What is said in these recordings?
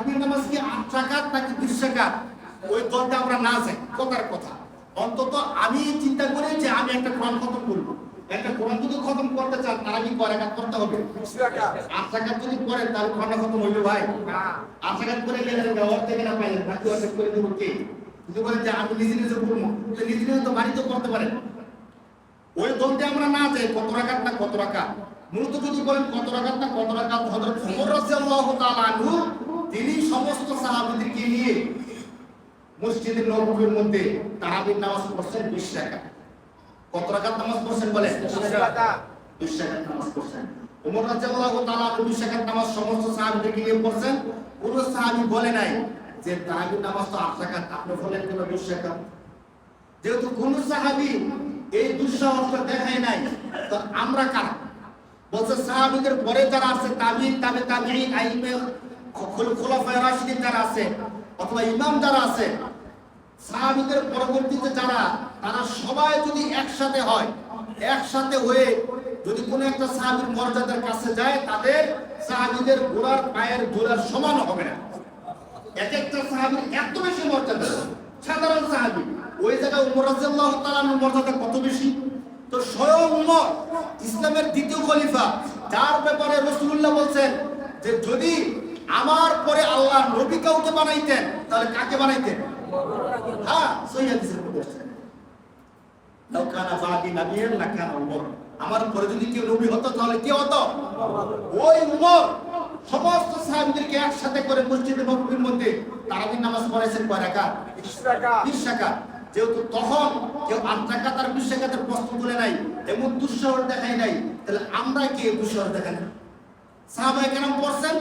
তারাবির নামাজ কি আট রাকাত নাকি বিশ রাকাত? ওই দলটা আমরা না যাই কথার কথা। অন্তত আমি চিন্তা করি যে আমি একটা কোরআন খতম করব। একটা কোরআন যদি খতম করতে চান কয় রাকাত করতে হবে? আট রাকাত যদি করেন তাহলে কোরআন খতম হইবে ভাই। আট রাকাত করে গেলে অর্ধেক না পাইলেন বাকি অর্ধেক করে দেবো কে? যদি বলেন যে আমি নিজে নিজে করব। তো নিজে নিজে তো বাড়িতে করতে পারেন। ওই আমরা না যাই কত রাকাত না কত রাকাত? মূলত যদি বলেন কত রাকাত না কত ওমর রাদিয়াল্লাহু তাআলা আনহু তিনি সমস্ত সাহাবীদেরকে নিয়ে মসজিদের নববীর মধ্যে তারাবির নামাজ পড়ছেন 20 রাকাত। কত রাকাত নামাজ পড়ছেন বলেন? 20 রাকাত। নামাজ পড়ছেন। ওমর রাদিয়াল্লাহু তাআলা 20 রাকাত নামাজ সমস্ত সাহাবীদেরকে নিয়ে পড়ছেন। কোন সাহাবী বলে নাই যে তারাবির নামাজ তো 8 রাকাত। আপনি বলেন কেন 20 রাকাত? যেহেতু কোন সাহাবি এই দুঃসাহসটা দেখায় নাই তো আমরা কারা? বলছে সাহাবিদের পরে যারা আছে তাবিন তাবে তাবিন আইমে খোলাফায়ে রাশিদিন যারা আছে, অথবা ইমাম যারা আছে, সাহাবিদের পরবর্তীতে যারা, তারা সবাই যদি একসাথে হয়, একসাথে হয়ে যদি কোনো একটা সাহাবীর মর্যাদার কাছে যায়, তাদের সাহাবিদের গোড়ার পায়ের সমান হবে না। এক একটা এত বেশি মর্যাদা। সাধারণ সাহাবী, ওই জায়গায় উমর তাআলার মর্যাদা কত বেশি? তো স্বয়ং ইসলামের দ্বিতীয় খলিফা, যার ব্যাপারে রাসূলুল্লাহ বলছেন যে যদি আমার পরে আল্লাহ নবী কাউকে বানাইতেন তাহলে কাকে বানাইতেন? হ্যাঁ সহিহ হাদিসের মধ্যে আছে। লাউ বাদি নাবিয়ান লাকানা উমর। আমার পরে যদি কেউ নবী হতো তাহলে কে হতো? ওই উমর। সমস্ত সাহাবীদেরকে একসাথে করে মসজিদে নববীর মধ্যে তারাবির নামাজ পড়াইছেন কয় রাকাত? বিশ রাকাত। যেহেতু তখন কেউ আট রাকাত আর বিশ রাকাতের প্রশ্ন তুলে নাই এমন দুঃসাহস দেখাই নাই তাহলে আমরা কে দুঃসাহস দেখাই সাহাবায়ে কেরাম পড়ছেন?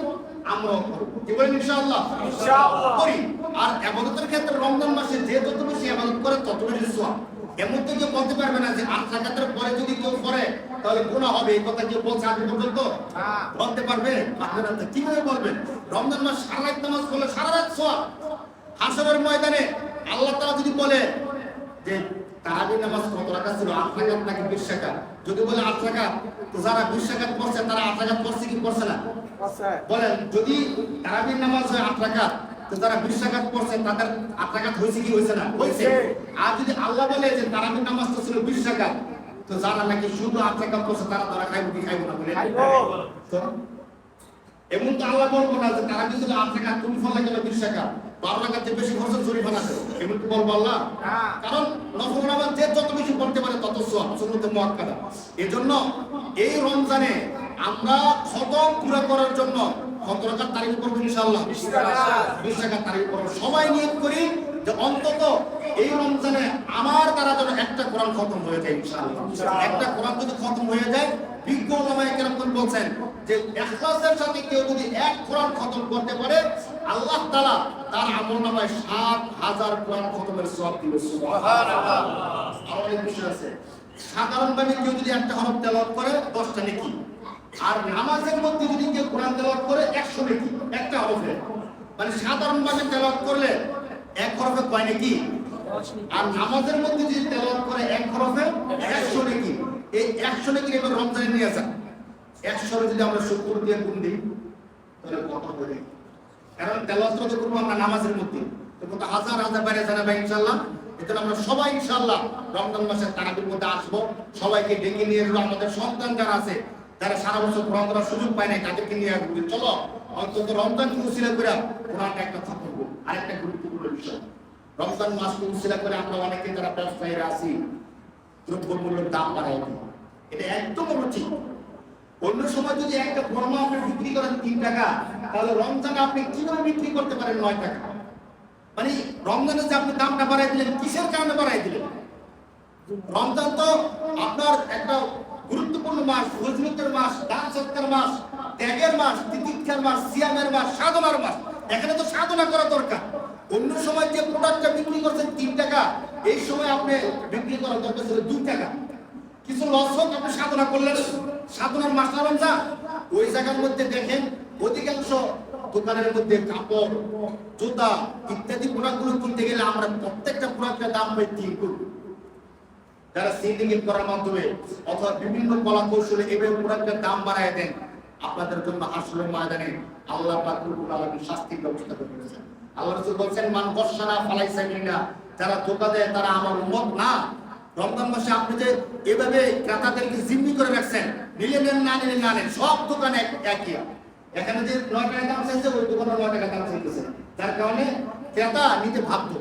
আমরাও কি বলেন ইনশাআল্লাহ? ইনশাআল্লাহ। করি। আর ইবাদতের ক্ষেত্রে রমজান মাসে যে যত বেশি ইবাদত করে তত বেশি সওয়াব। এমন তো কেউ বলতে পারবে না যে আট রাকাতের পরে যদি কেউ করে তাহলে গুনাহ হবে। এই কথা কেউ বলছে আগে পর্যন্ত? হ্যাঁ। বলতে পারবে? তো। কীভাবে বলবেন? রমজান মাস সারা রাত নামাজ পড়লে সারা রাত সওয়াব। হাসরের ময়দানে আল্লাহ তাআলা যদি বলে যে তারাবির নামাজ কত রাকাত ছিল? আট রাকাত নাকি বিশ রাকাত? যদি বলে আট রাকাত তো যারা বিশ রাকাত পড়ছে তারা আট রাকাত পড়ছে কি পড়ছে না? বলেন যদি তারাবির নামাজ হয় আট রাকাত তো যারা বিশ রাকাত পড়ছে তাদের আট রাকাত হয়েছে কি হয়েছে না? হয়েছে। আর যদি আল্লাহ বলে যে তারাবির নামাজ তো ছিল বিশ রাকাত তো যারা নাকি শুধু আট রাকাত পড়ছে তারা তারা খাইবো কি খাইবো না বলে তো এমন তো আল্লাহ বলব না যে তারা কিন্তু আট টাকা তুমি ফলে গেলে বিশ টাকা বারো টাকার চেয়ে বেশি খরচ জরিমানা দেবো। এমন কি বলব আল্লাহ? কারণ নফল নামাজ যে যত বেশি পড়তে পারে তত সব সুন্নতে মুআক্কাদা। এজন্য এই রমজানে আমরা খতম পুরো করার জন্য কত টাকার তারিখ করব ইনশাআল্লাহ? বিশ টাকার তারিখ করব সবাই নিয়ত করি যে অন্তত এই রমজানে আমার দ্বারা যেন একটা কোরআন খতম হয়ে যায় ইনশাআল্লাহ। একটা কোরআন যদি খতম হয়ে যায় কেউ যদি এক কোরআন খতম করতে পারে, আল্লাহ তাআলা তার আমলনামায় 7000 কোরআন খতমের সওয়াব দিবে। সুবহানাল্লাহ। আর অনেক বিষয় আছে। সাধারণভাবে কেউ যদি একটা হরফ তেলাওয়াত করে 10টা নেকি। আর নামাজের মধ্যে যদি কেউ কোরআন তেলাওয়াত করে 100 নেকি, একটা হরফে। মানে সাধারণভাবে তেলাওয়াত করলে এক হরফে কয় নেকি? আর নামাজের মধ্যে যদি করে এক হরফে 100 নেকি এই 100 নেকি এবার রমজানে নিয়ে আসা। 100 যদি আমরা 70 দিয়ে গুণ দিই, তাহলে কত হবে? কারণ তেলাওয়াত তো করব আমরা নামাজের মধ্যে? তো হাজার হাজার বাইরে এজন্য আমরা সবাই, ইনশাআল্লাহ, রমজান মাসের মধ্যে আসব। সবাইকে ডেকে নিয়ে এসবো আমাদের সন্তান যারা আছে, যারা সারা বছর কোরআন করার সুযোগ পায় নাই, তাদেরকে নিয়ে আসব। চলো, অন্তত রমজান উসিলা করে একটা খতম আরেকটা গুরুত্বপূর্ণ বিষয়। রমজান মাসকে উসিলা করে আমরা অনেকে যারা ব্যবসায়ীরা আছি দ্রব্যমূল্যের দাম বাড়াই দিই। এটা একদম অনুচিত। অন্য সময় যদি একটা ফর্মা আপনি বিক্রি করেন তিন টাকা, তাহলে রমজানে আপনি কীভাবে বিক্রি করতে পারেন নয় টাকা? মানে রমজানে যে আপনি দামটা বাড়াই দিলেন, কিসের কারণে বাড়াই দিলেন? রমজান তো আপনার একটা গুরুত্বপূর্ণ মাস ফজলতের মাস, দান সত্তার মাস, ত্যাগের মাস, তিতিক্ষার মাস, সিয়ামের মাস, সাধনার মাস। এখানে তো সাধনা করা দরকার। অন্য সময় যে প্রোডাক্টটা বিক্রি করছেন তিন টাকা এই সময় আপনি বিক্রি করার দরকার ছিল দুই টাকা। কিছু লস হোক, আপনি সাধনা করলেন। সাধনার মাস্টার রমজান ওই জায়গার মধ্যে দেখেন, অধিকাংশ দোকানের মধ্যে কাপড়, জুতা ইত্যাদি প্রোডাক্টগুলো কিনতে গেলে আমরা প্রত্যেকটা প্রোডাক্টের দাম পাই তিন গুণ। যারা সিন্ডিকেট করার মাধ্যমে অথবা বিভিন্ন কলা কৌশলে এভাবে প্রোডাক্টের দাম বাড়ায় দেন, আপনাদের জন্য আসলে ময়দানে আল্লাহ পাক রব্বুল আলামিন শাস্তির ব্যবস্থা করে দিয়েছেন। আল্লাহ রাসূল বলেন মান গশানা ফালাইসা মিন্না যারা ধোকা দেয় তারা আমার উম্মত না। রমজান মাসে আপনি যে এভাবে ক্রেতাদেরকে জিম্মি করে রাখছেন, নিলে নেন, না নিলে না নেন, সব দোকানে একই। এখানে যে নয় টাকা দাম চাইছে, ওই দোকানে নয় টাকা দাম চাইতেছে। যার কারণে ক্রেতা নিতে ভাবতো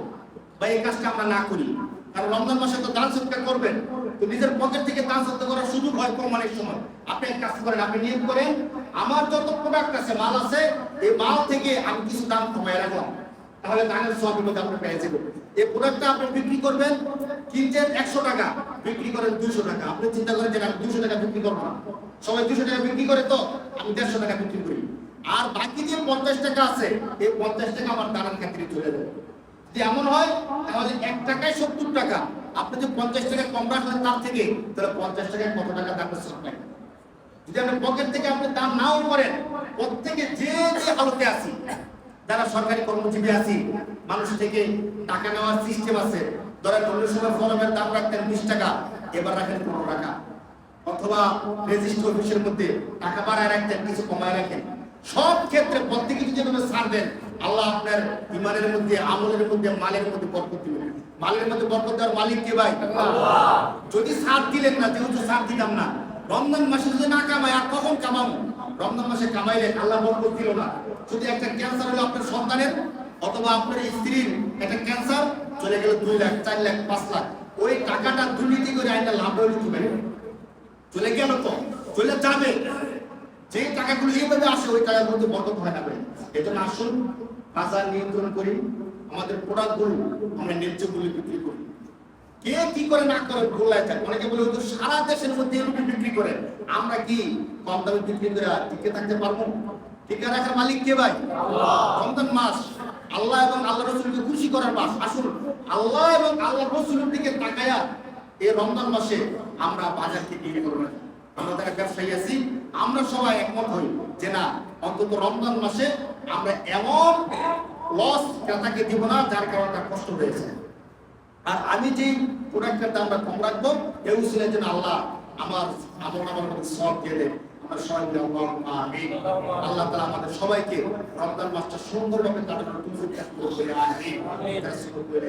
বা এই কাজটা আমরা না করি। কারণ রমজান মাসে তো দান সৎকার করবেন। তো নিজের পকেট থেকে দান সৎকার করার সুযোগ হয় কোরবানির সময়। আপনি এক কাজ করেন, আপনি নিয়োগ করেন। আমার যত প্রোডাক্ট আছে, মাল আছে, এই মাল থেকে আমি কিছু দাম কমায় রাখলাম। তাহলে দানের সবের মধ্যে আপনি পেয়ে যাবেন। এই প্রোডাক্টটা আপনি বিক্রি করবেন, কিনছেন একশো টাকা, বিক্রি করেন দুইশো টাকা। আপনি চিন্তা করেন যে আমি দুশো টাকা বিক্রি করব না। সবাই দুশো টাকা বিক্রি করে তো, আমি দেড়শো টাকা বিক্রি করি। আর বাকি যে পঞ্চাশ টাকা আছে, এই পঞ্চাশ টাকা আমার দানের ক্ষেত্রে চলে যাবে যদি এমন হয়, তাহলে এক টাকায় সত্তর টাকা। আপনি যদি পঞ্চাশ টাকা কম রাখলেন তার থেকে, তাহলে পঞ্চাশ টাকায় কত টাকা দাম পাবেন যদি আপনি পকেট থেকে আপনি দাম নাও করেন, প্রত্যেকে যে যে হালতে আছি যারা সরকারি কর্মজীবী আছি মানুষ থেকে টাকা নেওয়ার সিস্টেম আছে। ধরেন অন্য সময় ফলমের দাম রাখতেন বিশ টাকা এবার রাখেন পনেরো টাকা। অথবা রেজিস্ট্রি অফিসের মধ্যে টাকা বাড়ায় রাখতেন কিছু কমায় রাখেন। সব ক্ষেত্রে প্রত্যেকে যদি এভাবে ছাড় দেন আল্লাহ আপনার ইমানের মধ্যে আমলের মধ্যে মালের মধ্যে বরকত দিবেন। মালের মধ্যে বরকত দেওয়ার মালিক কে ভাই? যদি ছাড় দিলেন না যেহেতু ছাড় দিলাম না রমজান মাসে যদি না কামাই আর কখন কামাবো? রমজান মাসে কামাইলে আল্লাহ বরকত দিল না। যদি একটা ক্যান্সার হলো আপনার সন্তানের, অথবা আপনার স্ত্রীর একটা ক্যান্সার চলে গেল দুই লাখ, চার লাখ, পাঁচ লাখ। ওই টাকাটা দুর্নীতি করে আইনা লাভ কি ভাই? চলে গেল তো, চলে যাবে। যে টাকাগুলো এইভাবে আসে, ওই টাকার মধ্যে বরকত হয় না ভাই। এজন্য আসুন, বাজার নিয়ন্ত্রণ করি। আমাদের প্রোডাক্টগুলো আমরা ন্যায্য মূল্যে বিক্রি করি। কে কি করে না করে গোল্লায় থাকে অনেকে বলে হয়তো সারা দেশের মধ্যে এরকম বিক্রি করে। আমরা কি কম দামে বিক্রি করে টিকে থাকতে পারব? টিকে রাখার মালিক কে ভাই? রমজান মাস। আল্লাহ এবং আল্লাহ রসুলকে খুশি করার মাস। আসুন আল্লাহ এবং আল্লাহ রসুলের দিকে তাকায়া এই রমজান মাসে আমরা বাজার থেকে বিক্রি করব না। আমরা যারা ব্যবসায়ী আছি আমরা সবাই একমত হই যে না অন্তত রমজান মাসে আমরা এমন লস ক্রেতাকে দিব না যার কারণে কষ্ট হয়েছে। আর আমি যে প্রোডাক্টের দামটা কম রাখব এই উচিলের জন্য আল্লাহ, আমার আমার সব আমরা সবাই মিলে আল্লাহ তাআলা আমাদের সবাইকে রমজান মাসটা সুন্দরভাবে কাটানোর করে